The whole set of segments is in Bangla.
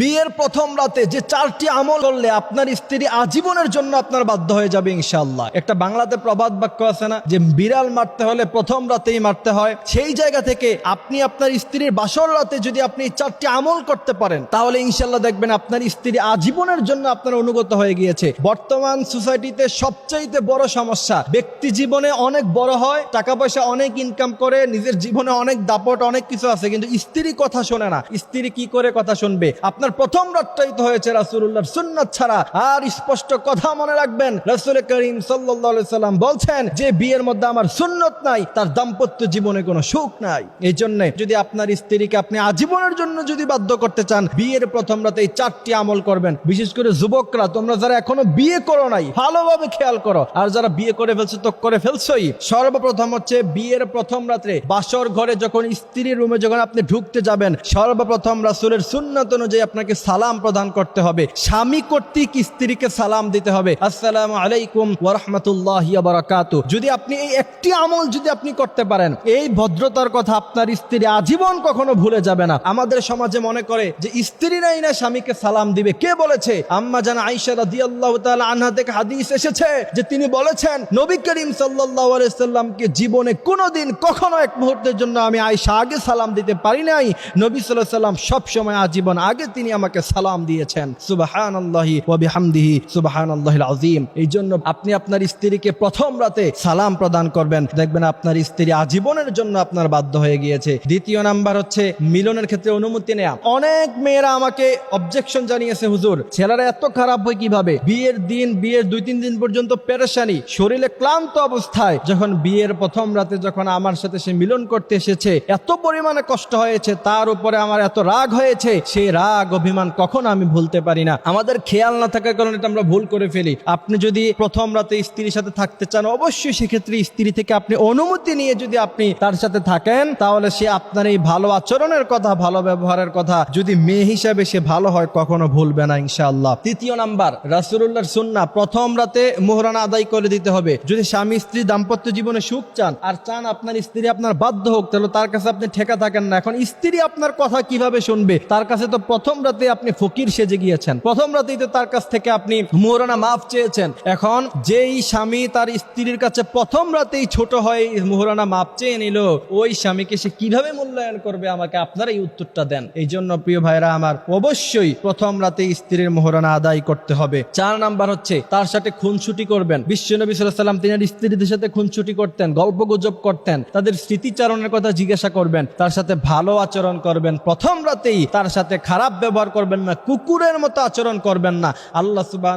বিয়ের প্রথম রাতে যে চারটি আমল করলে আপনার স্ত্রী আজীবনের জন্য আপনার বাধ্য হয়ে যাবে ইনশাল্লাহ একটা বাংলাতে প্রবাদ বাক্য আছে না যে, বিড়াল মারতে হলে প্রথম রাতেই মারতে হয়। সেই জায়গা থেকে আপনি আপনার স্ত্রীর বাসর রাতে যদি আপনি চারটি আমল করতে পারেন, তাহলে ইনশাল্লাহ দেখবেন আপনার স্ত্রী আজীবনের জন্য আপনার অনুগত হয়ে গিয়েছে। বর্তমান সোসাইটিতে সবচাইতে বড় সমস্যা, ব্যক্তি জীবনে অনেক বড় হয় টাকা পয়সা অনেক ইনকাম করে, নিজের জীবনে অনেক দাপট, অনেক কিছু আছে, কিন্তু স্ত্রী কথা শোনে না। স্ত্রী কি করে কথা শুনবে? আপনার প্রথম রাতটাই তো হয়েছে রাসুল্লাহর সুন্নাত ছাড়া। আর স্পষ্ট কথা মনে রাখবেন, রাসুল করিম সাল্লাম বলছেন যে, বিয়ের মধ্যে আমার সুন্নত নাই, তার দাম্পত্য জীবনে কোনো সুখ নাই। এই জন্য যদি আপনার স্ত্রীকে আপনি আজীবনের জন্য যদি বাধ্য করতে চান, বিয়ের প্রথম রাতে এই চারটি আমল করবেন। বিশেষ করে যুবকরা, তোমরা যারা এখনও বিয়ে করো নাই, ভালোভাবে খেয়াল করো। আর যারা বিয়ে করে ফেলছো তো করে ফেলছোই। সর্বপ্রথম হচ্ছে বিয়ের প্রথম রাত্রে বাসর ঘরে যখন স্ত্রীর রুমে যখন আপনি ঢুকতে যাবেন, সর্বপ্রথম রাসুলের সুন্নত অনুযায়ী আপনাকে সালাম প্রদান করতে হবে। স্বামী কর্তৃক স্ত্রীকে সালাম দিতে হবে। আসসালামু আলাইকুম ওরহমতুল্লাহ বারাকাতু। যদি আপনি এই একটি আমল যদি আপনি করতে পারেন, এই ভদ্রতার কথা আপনার স্ত্রী আজীবন কখনো ভুলে যাবে না। আমাদের সমাজে মনে করে যে স্ত্রীরাই না স্বামীকে সালাম দিবে। কে বলেছে? আম্মা জান আইসা রাদিয়াল্লাহু তাআলা আনহা থেকে হাদিস এসেছে যে তিনি বলেছেন, নবী করিম সাল্লাল্লাহু আলাইহি সাল্লামকে জীবনে কোনোদিন কখনো এক মুহূর্তের জন্য আমি আয়েশা আগে সালাম দিতে পারি নাই। নবী আলাইহি সাল্লাম সবসময় আজীবন আগে তিনি আমাকে সালাম দিয়েছেন। সুবহানাল্লাহি ওয়া বিহামদিহি, সুবহানাল্লাহিল আযীম। এই জন্য আপনি আপনার স্ত্রীকে প্রথম রাতে সালাম প্রদান করবেন। দেখবেন আপনার স্ত্রী আজীবনের জন্য আপনার বাধ্য হয়ে গিয়েছে। দ্বিতীয় নাম্বার হচ্ছে মিলনের ক্ষেত্রে অনুমতি নেওয়া অনেক মেয়েরা আমাকে অবজেকশন জানিয়েছে, হুজুর, ছেলেরা এত খারাপ হয় কীভাবে? বিয়ের দিন, বিয়ের দুই, তিন দিন পর্যন্ত পেরেশানি, শরীরে ক্লান্ত অবস্থায়। যখন বিয়ের প্রথম রাতে যখন আমার সাথে সে মিলন করতে এসেছে, এত পরিমাণে কষ্ট হয়েছে, তার উপরে আমার এত রাগ হয়েছে। সেই রাগ অভিমান কখনো আমি ভুলতে পারি না। আমাদের খেয়াল না থাকার কারণে আমরা ভুল করে ফেলি। আপনি যদি প্রথম রাতে স্ত্রীর সাথে থাকতে চান, অবশ্যই সেক্ষেত্রে স্ত্রী থেকে আপনি অনুমতি নিয়ে যদি আপনি তার সাথে থাকেন, তাহলে সে আপনার এই ভালো আচরণের কথা, ভালো ব্যবহারের কথা, যদি মেয়ে হিসাবে সে ভালো হয়, কখনো ভুলবে না, ইনশাআল্লাহ। তৃতীয় নাম্বার রাসুল্লাহর সুন্না প্রথম রাতে মোহরানা আদায় করে দিতে হবে। যদি স্বামী স্ত্রী দাম্পত্য জীবনে সুখ চান, আর চান আপনার স্ত্রী আপনার বাধ্য হোক, তাহলে তার কাছে আপনি ঠেকা থাকেন না। এখন স্ত্রী আপনার কথা কীভাবে শুনবে? তার কাছে তো প্রথম রাতে আপনি ফকির সেজে গিয়েছেন। প্রথম রাতেই তো তার কাছ থেকে আপনি মোহরানা মাফ চেয়েছেন। এখন যেই স্বামী তার স্ত্রীর কাছে প্রথম রাতেই ছোট হয়ে মোহরানা মাপ চেয়ে নিল, ওই স্বামীকে সে কীভাবে মূল্যায়ন করবে? আমাকে আপনারা এই উত্তরটা দেন। এই জন্য প্রিয় ভাইরা, আমার অবশ্যই প্রথম রাতে স্ত্রীর মোহরানা আদায় করতে হবে। চার নাম্বার হচ্ছে, তার সাথে খুনছুটি করবেন। বিশ্বনবী সাল্লাম তিনি স্ত্রীদের সাথে খুনছুটি করতেন, গল্প গুজব করতেন, তাদের স্মৃতিচারণের কথা জিজ্ঞাসা করবেন, তার সাথে ভালো আচরণ করবেন। প্রথম রাতেই তার সাথে খারাপ ব্যবহার করবেন না, কুকুরের মতো আচরণ করবেন না। আল্লাহ সুবাহ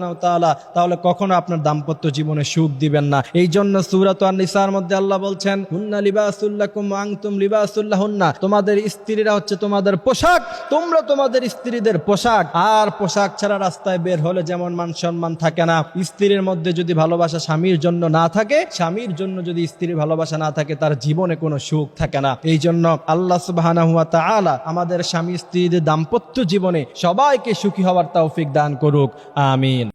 তাহলে কখনো আপনার দাম্পত্য জীবনে সুখ দিবেন না। এই জন্য সুরাত নিসার মধ্যে আল্লাহ বলছেন, হুন্না লিবাসুল্লাকুম আংতুম লিবাসুল্লাহ হুন্না তোমাদের স্ত্রীরা হচ্ছে তোমাদের পোশাক, তোমরা তোমাদের স্ত্রীদের পোশাক। আর পোশাক ছাড়া রাস্তায় বের হলে যেমন মান সম্মান থাকে না। স্ত্রীর মধ্যে যদি ভালোবাসা স্বামীর জন্য না থাকে, স্বামীর জন্য যদি স্ত্রীর ভালোবাসা না থাকে, তার জীবনে কোনো সুখ থাকে না। এই জন্য আল্লাহ সুবাহ আমাদের স্বামী স্ত্রীদের দাম্পত্য জীবনে সবাইকে সুখী হওয়ার তৌফিক দান করুক আমিন।